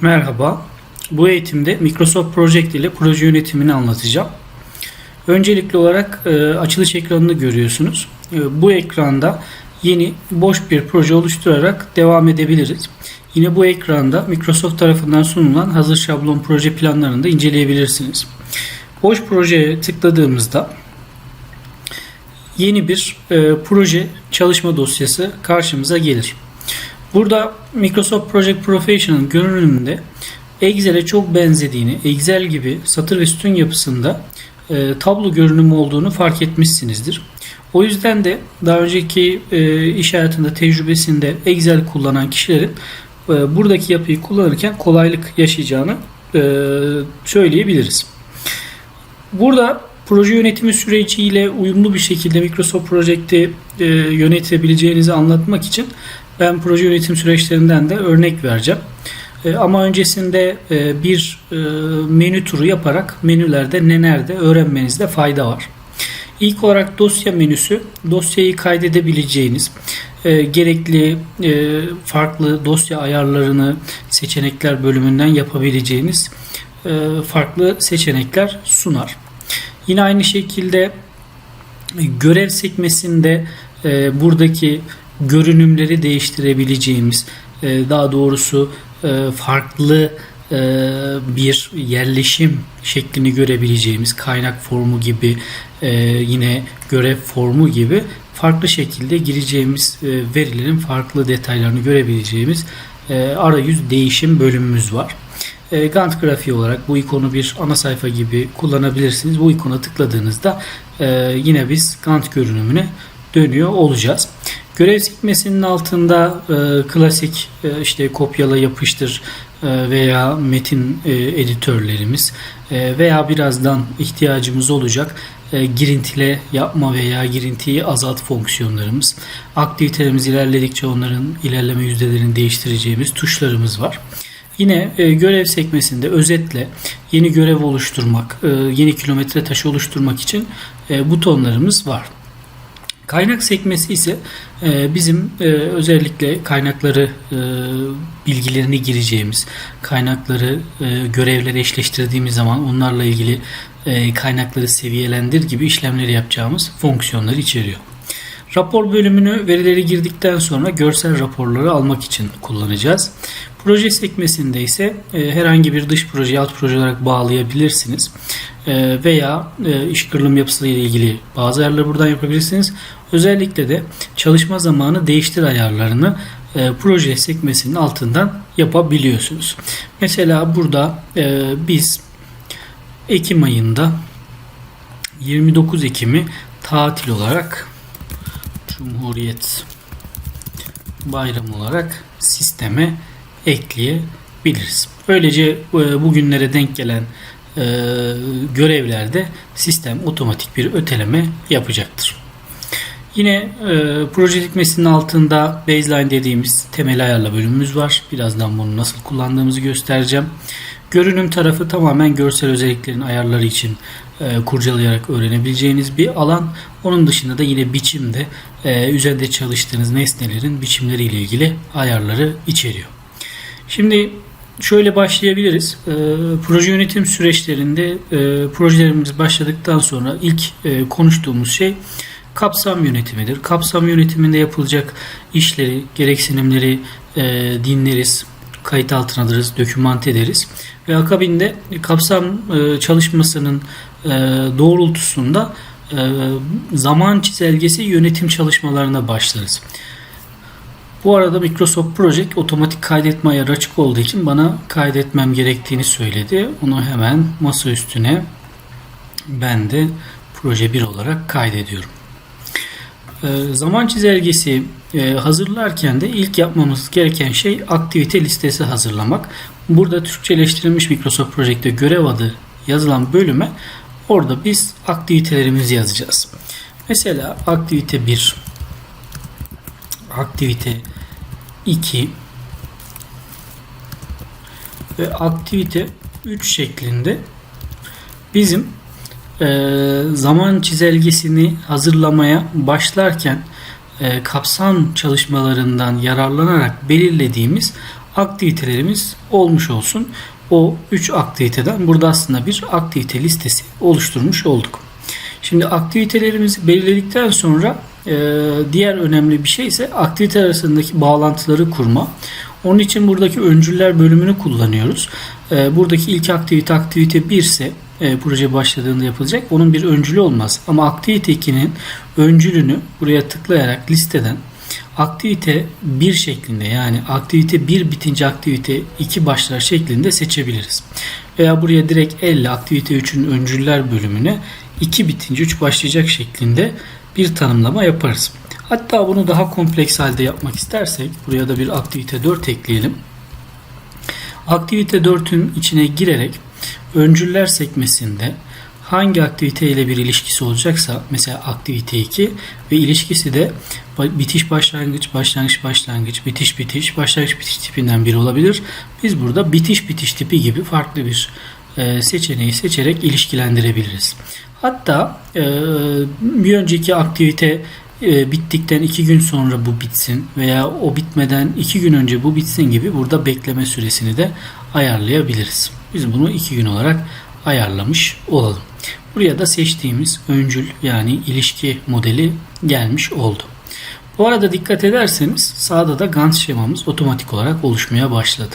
Merhaba. Bu eğitimde Microsoft Project ile proje yönetimini anlatacağım. Öncelikli olarak e, açılış ekranını görüyorsunuz. E, bu ekranda yeni boş bir proje oluşturarak devam edebiliriz. Yine bu ekranda Microsoft tarafından sunulan hazır şablon proje planlarını da inceleyebilirsiniz. Boş projeye tıkladığımızda yeni bir e, proje çalışma dosyası karşımıza gelir. Burada Microsoft Project Professional görünümünde Excel'e çok benzediğini, Excel gibi satır ve sütun yapısında e, tablo görünümü olduğunu fark etmişsinizdir. O yüzden de daha önceki e, iş hayatında tecrübesinde Excel kullanan kişilerin e, buradaki yapıyı kullanırken kolaylık yaşayacağını e, söyleyebiliriz. Burada proje yönetimi süreciyle uyumlu bir şekilde Microsoft Project'i e, yönetebileceğinizi anlatmak için ben proje yönetim süreçlerinden de örnek vereceğim. E, ama öncesinde e, bir e, menü turu yaparak menülerde ne nerede öğrenmenizde fayda var. İlk olarak dosya menüsü dosyayı kaydedebileceğiniz gerekli farklı dosya ayarlarını seçenekler bölümünden yapabileceğiniz farklı seçenekler sunar. Yine aynı şekilde görev sekmesinde buradaki görünümleri değiştirebileceğimiz e, daha doğrusu e, farklı e, bir yerleşim şeklini görebileceğimiz kaynak formu gibi yine görev formu gibi farklı şekilde gireceğimiz verilerin farklı detaylarını görebileceğimiz arayüz değişim bölümümüz var. Gantt grafiği olarak bu ikonu bir ana sayfa gibi kullanabilirsiniz. Bu ikona tıkladığınızda yine biz Gantt görünümüne dönüyor olacağız. Görev sekmesinin altında e, klasik e, işte kopyala yapıştır e, veya metin e, editörlerimiz e, veya birazdan ihtiyacımız olacak e, girintile yapma veya girintiyi azalt fonksiyonlarımız. Aktivitelerimiz ilerledikçe onların ilerleme yüzdelerini değiştireceğimiz tuşlarımız var. Yine e, görev sekmesinde özetle yeni görev oluşturmak, e, yeni kilometre taşı oluşturmak için e, butonlarımız var. Kaynak sekmesi ise e, bizim e, özellikle kaynakları e, bilgilerini gireceğimiz, kaynakları görevlere eşleştirdiğimiz zaman onlarla ilgili kaynakları seviyelendir gibi işlemleri yapacağımız fonksiyonları içeriyor. Rapor bölümünü verileri girdikten sonra görsel raporları almak için kullanacağız. Proje sekmesinde ise herhangi bir dış proje, alt proje olarak bağlayabilirsiniz. Veya iş kırılım yapısı ile ilgili bazı ayarları buradan yapabilirsiniz. Özellikle de çalışma zamanı değiştir ayarlarını e, proje sekmesinin altından yapabiliyorsunuz. Mesela burada e, biz Ekim ayında 29 Ekim'i tatil olarak Cumhuriyet Bayramı olarak sisteme ekleyebiliriz. Böylece e, bugünlere denk gelen e, görevlerde sistem otomatik bir öteleme yapacaktır. Yine e, proje dikmesinin altında baseline dediğimiz temel ayarla bölümümüz var. Birazdan bunu nasıl kullandığımızı göstereceğim. Görünüm tarafı tamamen görsel özelliklerin ayarları için e, kurcalayarak öğrenebileceğiniz bir alan. Onun dışında da yine biçimde e, üzerinde çalıştığınız nesnelerin biçimleriyle ilgili ayarları içeriyor. Şimdi şöyle başlayabiliriz. E, proje yönetim süreçlerinde e, projelerimiz başladıktan sonra ilk e, konuştuğumuz şey kapsam yönetimidir. Kapsam yönetiminde yapılacak işleri, gereksinimleri e, dinleriz, kayıt altına alırız, dokümante ederiz ve akabinde kapsam e, çalışmasının e, doğrultusunda e, zaman çizelgesi yönetim çalışmalarına başlarız. Bu arada Microsoft Project otomatik kaydetme ayarı açık olduğu için bana kaydetmem gerektiğini söyledi. Onu hemen masa üstüne ben de proje 1 olarak kaydediyorum. E, zaman çizelgesi e, hazırlarken de ilk yapmamız gereken şey aktivite listesi hazırlamak. Burada Türkçeleştirilmiş Microsoft Project'te görev adı yazılan bölüme orada biz aktivitelerimizi yazacağız. Mesela aktivite 1 aktivite 2 ve aktivite 3 şeklinde bizim e, zaman çizelgesini hazırlamaya başlarken e, kapsam çalışmalarından yararlanarak belirlediğimiz aktivitelerimiz olmuş olsun. O 3 aktiviteden burada aslında bir aktivite listesi oluşturmuş olduk. Şimdi aktivitelerimizi belirledikten sonra e, diğer önemli bir şey ise aktivite arasındaki bağlantıları kurma. Onun için buradaki öncüller bölümünü kullanıyoruz. E, buradaki ilk aktivite aktivite 1 ise e, proje başladığında yapılacak. Onun bir öncülü olmaz. Ama aktivite 2'nin öncülünü buraya tıklayarak listeden aktivite 1 şeklinde yani aktivite 1 bitince aktivite 2 başlar şeklinde seçebiliriz. Veya buraya direkt elle aktivite 3'ün öncüller bölümüne 2 bitince 3 başlayacak şeklinde bir tanımlama yaparız. Hatta bunu daha kompleks halde yapmak istersek buraya da bir aktivite 4 ekleyelim. Aktivite 4'ün içine girerek öncüller sekmesinde hangi aktivite ile bir ilişkisi olacaksa mesela aktivite 2 ve ilişkisi de bitiş başlangıç başlangıç başlangıç bitiş bitiş başlangıç bitiş tipinden biri olabilir. Biz burada bitiş bitiş tipi gibi farklı bir e, seçeneği seçerek ilişkilendirebiliriz. Hatta e, bir önceki aktivite e, bittikten iki gün sonra bu bitsin veya o bitmeden iki gün önce bu bitsin gibi burada bekleme süresini de ayarlayabiliriz. Biz bunu iki gün olarak ayarlamış olalım. Buraya da seçtiğimiz öncül yani ilişki modeli gelmiş oldu. Bu arada dikkat ederseniz sağda da Gantt şemamız otomatik olarak oluşmaya başladı.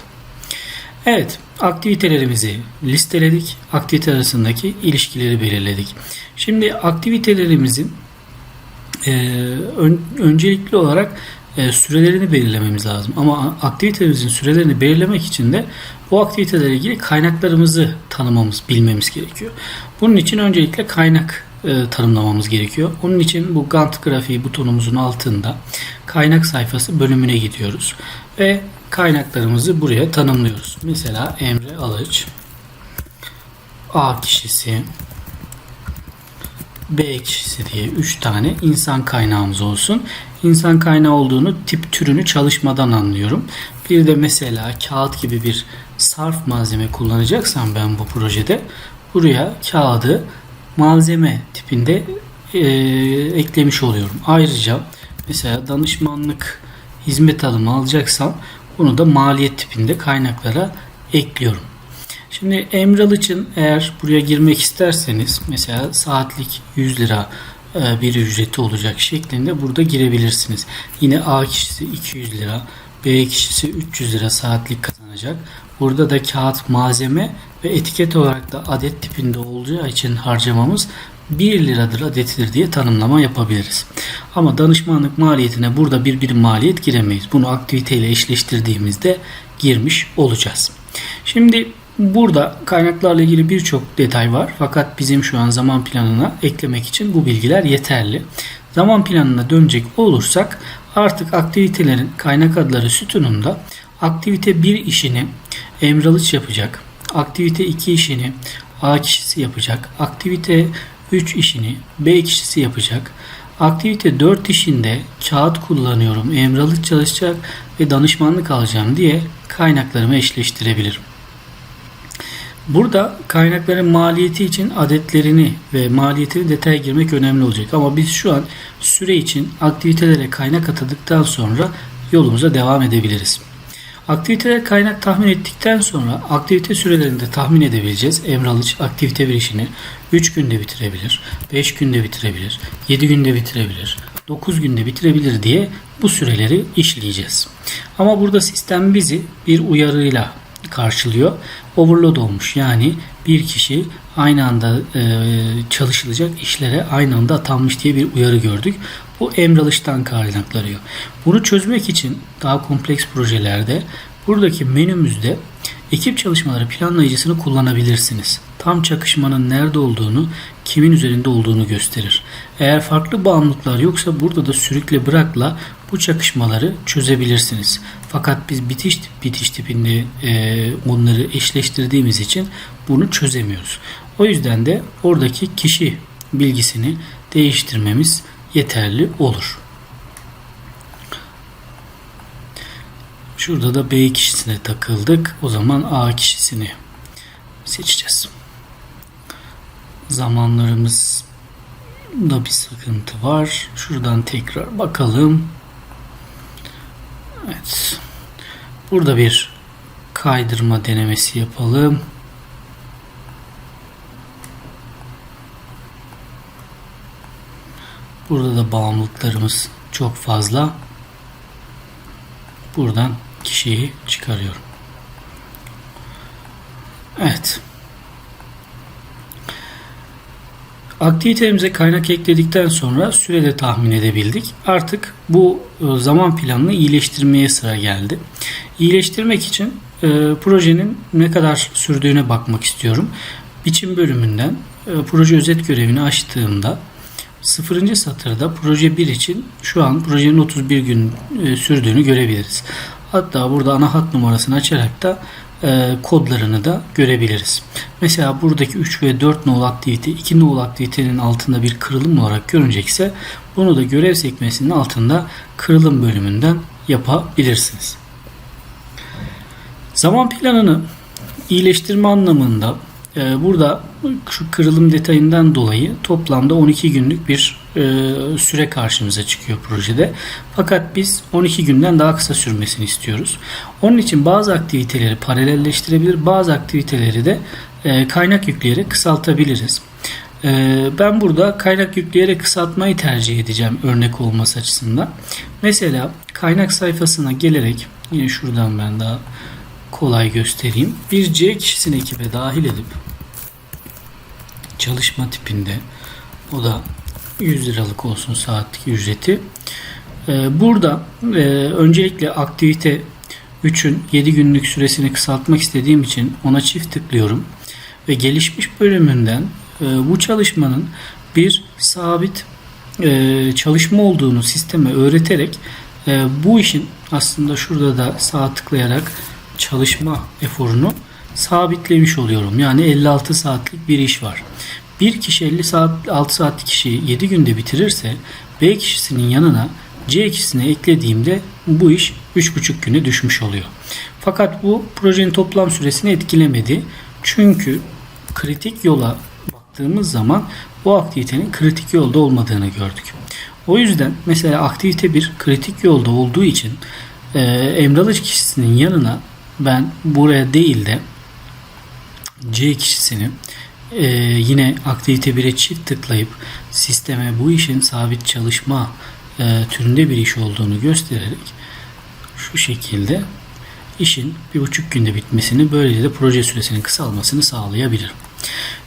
Evet, aktivitelerimizi listeledik. Aktivite arasındaki ilişkileri belirledik. Şimdi aktivitelerimizin e, ön, öncelikli olarak e, sürelerini belirlememiz lazım. Ama aktivitelerimizin sürelerini belirlemek için de bu aktivitelerle ilgili kaynaklarımızı tanımamız, bilmemiz gerekiyor. Bunun için öncelikle kaynak e, tanımlamamız gerekiyor. Onun için bu Gantt grafiği butonumuzun altında kaynak sayfası bölümüne gidiyoruz ve kaynaklarımızı buraya tanımlıyoruz. Mesela Emre Alıç A kişisi B kişisi diye 3 tane insan kaynağımız olsun. İnsan kaynağı olduğunu tip türünü çalışmadan anlıyorum. Bir de mesela kağıt gibi bir sarf malzeme kullanacaksam ben bu projede buraya kağıdı malzeme tipinde e, eklemiş oluyorum. Ayrıca mesela danışmanlık hizmet alımı alacaksam bunu da maliyet tipinde kaynaklara ekliyorum. Şimdi Emral için eğer buraya girmek isterseniz mesela saatlik 100 lira e, bir ücreti olacak şeklinde burada girebilirsiniz. Yine A kişisi 200 lira, B kişisi 300 lira saatlik kazanacak. Burada da kağıt malzeme ve etiket olarak da adet tipinde olacağı için harcamamız 1 liradır adetidir diye tanımlama yapabiliriz. Ama danışmanlık maliyetine burada bir birim maliyet giremeyiz. Bunu aktiviteyle eşleştirdiğimizde girmiş olacağız. Şimdi burada kaynaklarla ilgili birçok detay var. Fakat bizim şu an zaman planına eklemek için bu bilgiler yeterli. Zaman planına dönecek olursak artık aktivitelerin kaynak adları sütununda aktivite 1 işini Emralıç yapacak. Aktivite 2 işini A kişisi yapacak. Aktivite 3 işini B kişisi yapacak. Aktivite 4 işinde kağıt kullanıyorum, emralık çalışacak ve danışmanlık alacağım diye kaynaklarımı eşleştirebilirim. Burada kaynakların maliyeti için adetlerini ve maliyetini detaya girmek önemli olacak. Ama biz şu an süre için aktivitelere kaynak atadıktan sonra yolumuza devam edebiliriz. Aktiviteler kaynak tahmin ettikten sonra aktivite sürelerini de tahmin edebileceğiz. Emralıç aktivite bir işini 3 günde bitirebilir, 5 günde bitirebilir, 7 günde bitirebilir, 9 günde bitirebilir diye bu süreleri işleyeceğiz. Ama burada sistem bizi bir uyarıyla karşılıyor. Overload olmuş yani bir kişi aynı anda e, çalışılacak işlere aynı anda atanmış diye bir uyarı gördük. Bu emralıştan kaynaklanıyor. Bunu çözmek için daha kompleks projelerde buradaki menümüzde ekip çalışmaları planlayıcısını kullanabilirsiniz. Tam çakışmanın nerede olduğunu, kimin üzerinde olduğunu gösterir. Eğer farklı bağımlılıklar yoksa burada da sürükle bırakla bu çakışmaları çözebilirsiniz. Fakat biz bitiş bitiş tipinde e, onları eşleştirdiğimiz için bunu çözemiyoruz. O yüzden de oradaki kişi bilgisini değiştirmemiz yeterli olur. Şurada da B kişisine takıldık. O zaman A kişisini seçeceğiz. Zamanlarımız da bir sıkıntı var. Şuradan tekrar bakalım. Evet. Burada bir kaydırma denemesi yapalım. Burada da bağımlılıklarımız çok fazla. Buradan kişiyi çıkarıyorum. Evet. Aktivitemize kaynak ekledikten sonra sürede tahmin edebildik. Artık bu e, zaman planını iyileştirmeye sıra geldi. İyileştirmek için e, projenin ne kadar sürdüğüne bakmak istiyorum. Biçim bölümünden e, proje özet görevini açtığımda 0. satırda proje 1 için şu an projenin 31 gün e, sürdüğünü görebiliriz. Hatta burada ana hat numarasını açarak da e, kodlarını da görebiliriz. Mesela buradaki 3 ve 4 nol aktivite 2 nol aktivitenin altında bir kırılım olarak görünecekse bunu da görev sekmesinin altında kırılım bölümünden yapabilirsiniz. Zaman planını iyileştirme anlamında e, burada şu kırılım detayından dolayı toplamda 12 günlük bir süre karşımıza çıkıyor projede. Fakat biz 12 günden daha kısa sürmesini istiyoruz. Onun için bazı aktiviteleri paralelleştirebilir, bazı aktiviteleri de e, kaynak yükleyerek kısaltabiliriz. E, ben burada kaynak yükleyerek kısaltmayı tercih edeceğim örnek olması açısından. Mesela kaynak sayfasına gelerek yine şuradan ben daha kolay göstereyim. Bir C kişisini ekibe dahil edip çalışma tipinde o da 100 liralık olsun saatlik ücreti. Ee, burada e, öncelikle aktivite 3'ün 7 günlük süresini kısaltmak istediğim için ona çift tıklıyorum. Ve gelişmiş bölümünden e, bu çalışmanın bir sabit e, çalışma olduğunu sisteme öğreterek bu işin aslında şurada da sağ tıklayarak çalışma eforunu sabitlemiş oluyorum. Yani 56 saatlik bir iş var. Bir kişi 50 saat 6 saatlik işi 7 günde bitirirse B kişisinin yanına C kişisine eklediğimde bu iş 3,5 güne düşmüş oluyor. Fakat bu projenin toplam süresini etkilemedi. Çünkü kritik yola baktığımız zaman bu aktivitenin kritik yolda olmadığını gördük. O yüzden mesela aktivite bir kritik yolda olduğu için e, Emralı kişisinin yanına ben buraya değil de C kişisini e, yine aktivite 1'e çift tıklayıp sisteme bu işin sabit çalışma e, türünde bir iş olduğunu göstererek şu şekilde işin bir buçuk günde bitmesini böylece de proje süresinin kısalmasını sağlayabilir.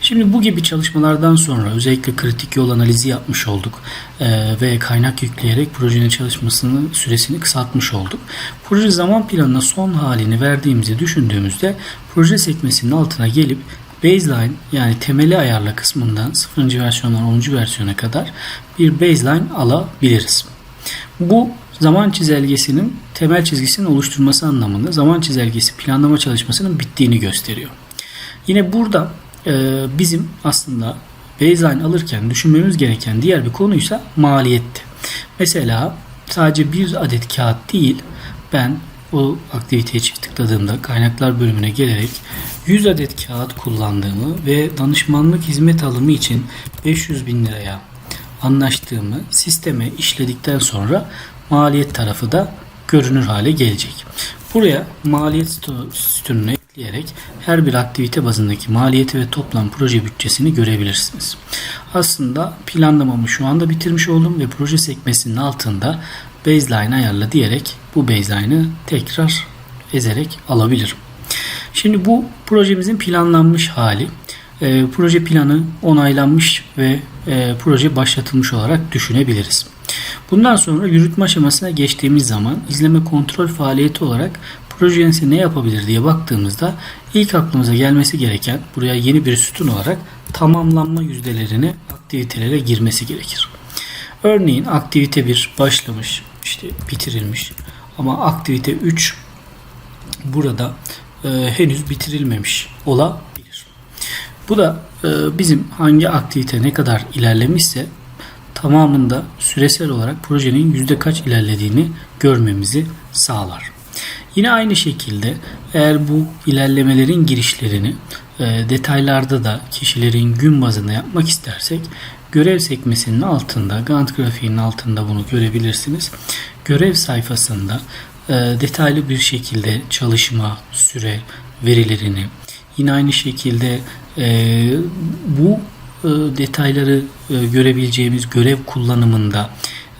Şimdi bu gibi çalışmalardan sonra özellikle kritik yol analizi yapmış olduk e, ve kaynak yükleyerek projenin çalışmasının süresini kısaltmış olduk. Proje zaman planına son halini verdiğimizi düşündüğümüzde proje sekmesinin altına gelip baseline yani temeli ayarla kısmından 0. versiyondan 10. versiyona kadar bir baseline alabiliriz. Bu zaman çizelgesinin temel çizgisinin oluşturması anlamında zaman çizelgesi planlama çalışmasının bittiğini gösteriyor. Yine burada e, bizim aslında baseline alırken düşünmemiz gereken diğer bir konuysa maliyetti. Mesela sadece bir adet kağıt değil ben o aktiviteye çift tıkladığımda kaynaklar bölümüne gelerek 100 adet kağıt kullandığımı ve danışmanlık hizmet alımı için 500 bin liraya anlaştığımı sisteme işledikten sonra maliyet tarafı da görünür hale gelecek. Buraya maliyet sütununu ekleyerek her bir aktivite bazındaki maliyeti ve toplam proje bütçesini görebilirsiniz. Aslında planlamamı şu anda bitirmiş oldum ve proje sekmesinin altında baseline ayarla diyerek bu baseline'ı tekrar ezerek alabilirim. Şimdi bu projemizin planlanmış hali. E, proje planı onaylanmış ve e, proje başlatılmış olarak düşünebiliriz. Bundan sonra yürütme aşamasına geçtiğimiz zaman izleme kontrol faaliyeti olarak proje ne yapabilir diye baktığımızda ilk aklımıza gelmesi gereken buraya yeni bir sütun olarak tamamlanma yüzdelerini aktivitelere girmesi gerekir. Örneğin aktivite 1 başlamış, işte bitirilmiş ama aktivite 3 burada e, henüz bitirilmemiş olabilir. Bu da e, bizim hangi aktivite ne kadar ilerlemişse tamamında süresel olarak projenin yüzde kaç ilerlediğini görmemizi sağlar. Yine aynı şekilde eğer bu ilerlemelerin girişlerini e, detaylarda da kişilerin gün bazında yapmak istersek görev sekmesinin altında Gantt grafiğinin altında bunu görebilirsiniz. Görev sayfasında e, detaylı bir şekilde çalışma süre verilerini yine aynı şekilde e, bu e, detayları e, görebileceğimiz görev kullanımında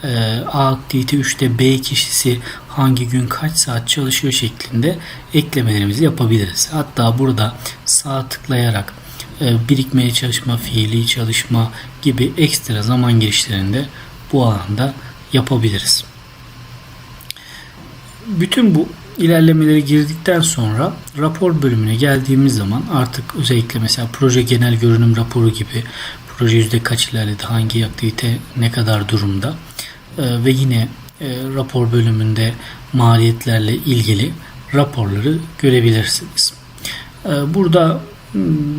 e, A aktivite 3'te B kişisi hangi gün kaç saat çalışıyor şeklinde eklemelerimizi yapabiliriz. Hatta burada sağ tıklayarak birikmeye çalışma, fiili çalışma gibi ekstra zaman girişlerinde bu alanda yapabiliriz. Bütün bu ilerlemeleri girdikten sonra rapor bölümüne geldiğimiz zaman artık özellikle mesela proje genel görünüm raporu gibi proje yüzde kaç ilerledi, hangi aktivite ne kadar durumda e, ve yine e, rapor bölümünde maliyetlerle ilgili raporları görebilirsiniz. E, burada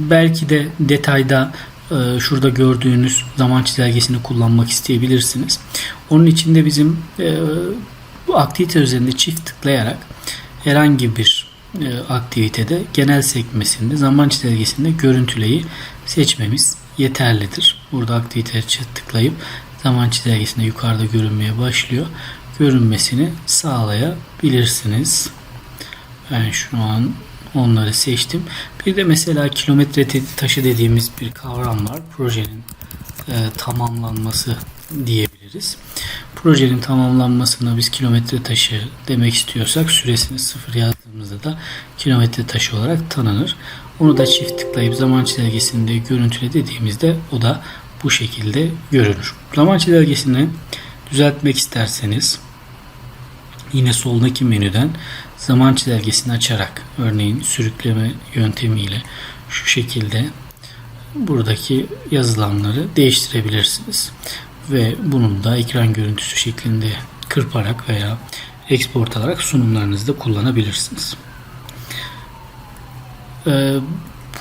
belki de detayda e, şurada gördüğünüz zaman çizelgesini kullanmak isteyebilirsiniz. Onun için de bizim e, bu aktivite üzerinde çift tıklayarak herhangi bir e, aktivitede genel sekmesinde zaman çizelgesinde görüntüleyi seçmemiz yeterlidir. Burada aktiviteye çift tıklayıp zaman çizelgesinde yukarıda görünmeye başlıyor. Görünmesini sağlayabilirsiniz. Ben şu an onları seçtim. Bir de mesela kilometre taşı dediğimiz bir kavram var. Projenin e, tamamlanması diyebiliriz. Projenin tamamlanmasına biz kilometre taşı demek istiyorsak süresini sıfır yazdığımızda da kilometre taşı olarak tanınır. Onu da çift tıklayıp zaman çizelgesinde görüntüle dediğimizde o da bu şekilde görünür. Zaman çizelgesini düzeltmek isterseniz yine soldaki menüden zaman çizelgesini açarak örneğin sürükleme yöntemiyle şu şekilde buradaki yazılanları değiştirebilirsiniz. Ve bunun da ekran görüntüsü şeklinde kırparak veya export alarak sunumlarınızda kullanabilirsiniz. Ee,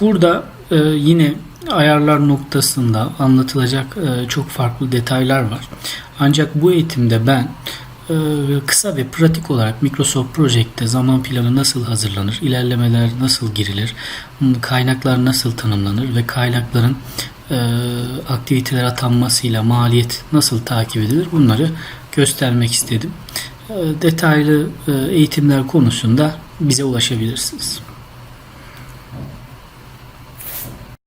burada e, yine ayarlar noktasında anlatılacak e, çok farklı detaylar var. Ancak bu eğitimde ben kısa ve pratik olarak Microsoft Project'te zaman planı nasıl hazırlanır, ilerlemeler nasıl girilir, kaynaklar nasıl tanımlanır ve kaynakların e, aktiviteler atanmasıyla maliyet nasıl takip edilir bunları göstermek istedim. E, detaylı e, eğitimler konusunda bize ulaşabilirsiniz.